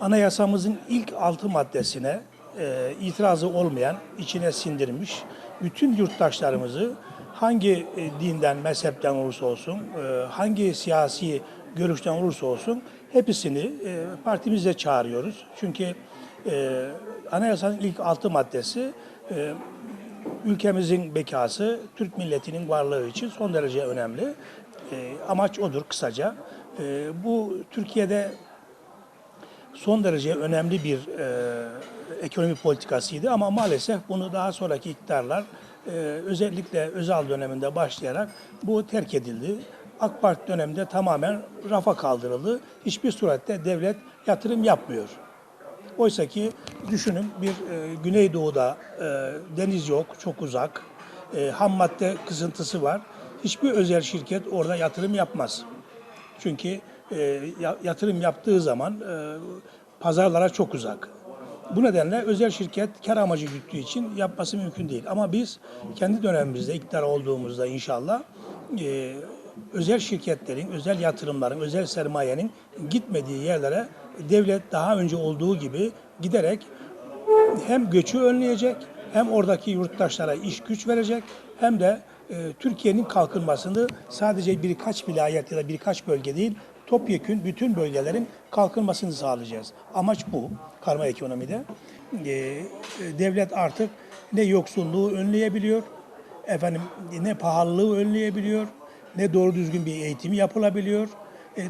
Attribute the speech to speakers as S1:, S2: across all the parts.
S1: anayasamızın ilk altı maddesine e, itirazı olmayan, içine sindirmiş bütün yurttaşlarımızı hangi e, dinden, mezhepten olursa olsun, e, hangi siyasi görüşten olursa olsun hepsini e, partimize çağırıyoruz. Çünkü e, anayasanın ilk altı maddesi e, ülkemizin bekası, Türk milletinin varlığı için son derece önemli. E, amaç odur kısaca. E, bu Türkiye'de son derece önemli bir e, ekonomi politikasıydı ama maalesef bunu daha sonraki iktidarlar e, özellikle Özal döneminde başlayarak bu terk edildi. AK Parti döneminde tamamen rafa kaldırıldı. Hiçbir surette devlet yatırım yapmıyor. Oysa ki düşünün bir e, Güneydoğu'da e, deniz yok, çok uzak. E, ham madde kısıntısı var. Hiçbir özel şirket orada yatırım yapmaz. Çünkü e, ya- yatırım yaptığı zaman e, pazarlara çok uzak. Bu nedenle özel şirket kar amacı güttüğü için yapması mümkün değil. Ama biz kendi dönemimizde iktidar olduğumuzda inşallah e, özel şirketlerin, özel yatırımların, özel sermayenin gitmediği yerlere devlet daha önce olduğu gibi giderek hem göçü önleyecek, hem oradaki yurttaşlara iş güç verecek, hem de e, Türkiye'nin kalkınmasını sadece birkaç vilayet ya da birkaç bölge değil, topyekün bütün bölgelerin kalkınmasını sağlayacağız. Amaç bu karma ekonomide. E, e, devlet artık ne yoksulluğu önleyebiliyor, efendim ne pahalılığı önleyebiliyor, ne doğru düzgün bir eğitimi yapılabiliyor. E, e,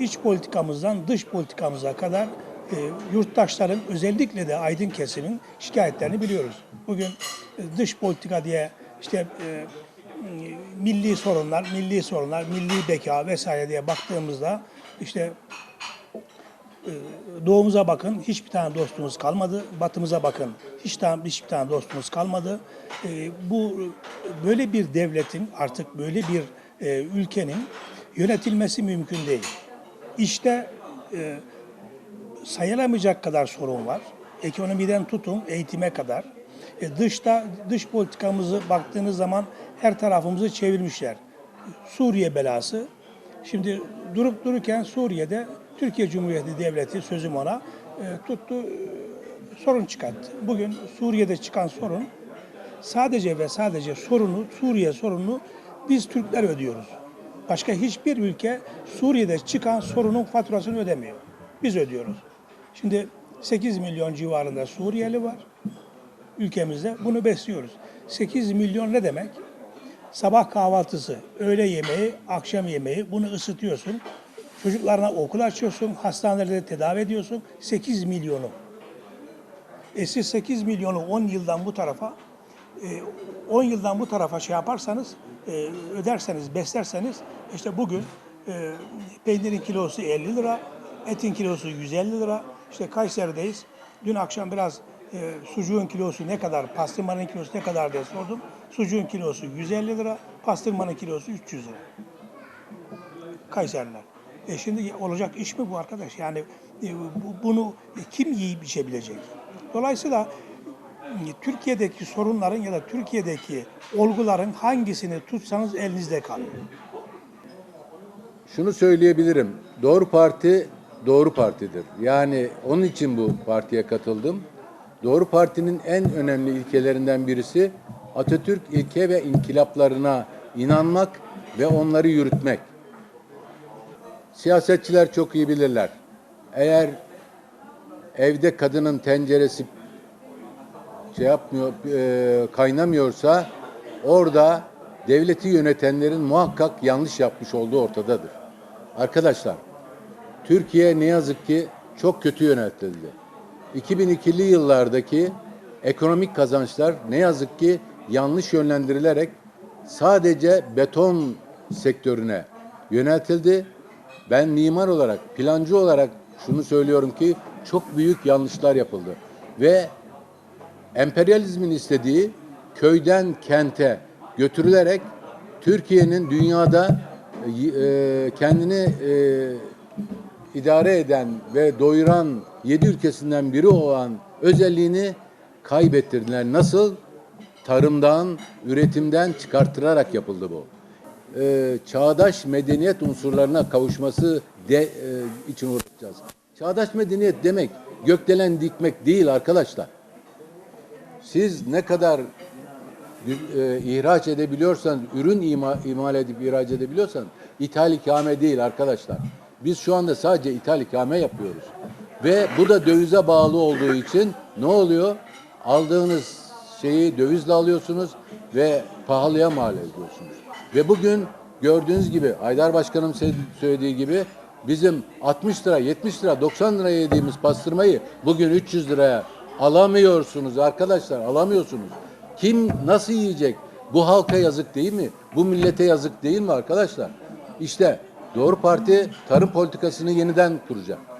S1: iç politikamızdan dış politikamıza kadar e, yurttaşların özellikle de aydın kesimin şikayetlerini biliyoruz. Bugün e, dış politika diye işte e, milli sorunlar, milli sorunlar, milli beka vesaire diye baktığımızda işte Doğumuza bakın hiçbir tane dostumuz kalmadı. Batımıza bakın hiç tane, hiçbir tane dostumuz kalmadı. Ee, bu böyle bir devletin artık böyle bir e, ülkenin yönetilmesi mümkün değil. İşte e, sayılamayacak kadar sorun var. Ekonomiden tutun eğitime kadar. E, dışta dış politikamızı baktığınız zaman her tarafımızı çevirmişler. Suriye belası. Şimdi durup dururken Suriye'de Türkiye Cumhuriyeti Devleti sözüm ona e, tuttu e, sorun çıkarttı. Bugün Suriye'de çıkan sorun sadece ve sadece sorunu Suriye sorununu biz Türkler ödüyoruz. Başka hiçbir ülke Suriye'de çıkan sorunun faturasını ödemiyor. Biz ödüyoruz. Şimdi 8 milyon civarında Suriyeli var ülkemizde. Bunu besliyoruz. 8 milyon ne demek? Sabah kahvaltısı, öğle yemeği, akşam yemeği bunu ısıtıyorsun. Çocuklarına okul açıyorsun, hastanelerde tedavi ediyorsun. 8 milyonu. E siz 8 milyonu 10 yıldan bu tarafa, e, 10 yıldan bu tarafa şey yaparsanız, e, öderseniz, beslerseniz, işte bugün e, peynirin kilosu 50 lira, etin kilosu 150 lira. İşte Kayseri'deyiz. Dün akşam biraz e, sucuğun kilosu ne kadar, pastırmanın kilosu ne kadar diye sordum. Sucuğun kilosu 150 lira, pastırmanın kilosu 300 lira. Kayseriler. E şimdi olacak iş mi bu arkadaş? Yani e, bu- bunu kim yiyip içebilecek? Dolayısıyla e, Türkiye'deki sorunların ya da Türkiye'deki olguların hangisini tutsanız elinizde kalıyor.
S2: Şunu söyleyebilirim. Doğru Parti doğru partidir. Yani onun için bu partiye katıldım. Doğru Parti'nin en önemli ilkelerinden birisi Atatürk ilke ve inkılaplarına inanmak ve onları yürütmek. Siyasetçiler çok iyi bilirler. Eğer evde kadının tenceresi şey yapmıyor, e, kaynamıyorsa orada devleti yönetenlerin muhakkak yanlış yapmış olduğu ortadadır. Arkadaşlar, Türkiye ne yazık ki çok kötü yönetildi. 2002'li yıllardaki ekonomik kazançlar ne yazık ki yanlış yönlendirilerek sadece beton sektörüne yöneltildi. Ben mimar olarak, plancı olarak şunu söylüyorum ki çok büyük yanlışlar yapıldı. Ve emperyalizmin istediği köyden kente götürülerek Türkiye'nin dünyada e, kendini e, idare eden ve doyuran yedi ülkesinden biri olan özelliğini kaybettirdiler. Nasıl? Tarımdan, üretimden çıkarttırarak yapıldı bu. E, çağdaş medeniyet unsurlarına kavuşması de, e, için uğraşacağız. Çağdaş medeniyet demek gökdelen dikmek değil arkadaşlar. Siz ne kadar e, ihraç edebiliyorsanız, ürün ima, imal edip ihraç edebiliyorsanız ithal ikame değil arkadaşlar. Biz şu anda sadece ithal ikame yapıyoruz. Ve bu da dövize bağlı olduğu için ne oluyor? Aldığınız şeyi dövizle alıyorsunuz ve pahalıya mal ediyorsunuz. Ve bugün gördüğünüz gibi Aydar Başkanım söylediği gibi bizim 60 lira, 70 lira, 90 liraya yediğimiz pastırmayı bugün 300 liraya alamıyorsunuz arkadaşlar, alamıyorsunuz. Kim nasıl yiyecek? Bu halka yazık değil mi? Bu millete yazık değil mi arkadaşlar? İşte Doğru Parti tarım politikasını yeniden kuracak.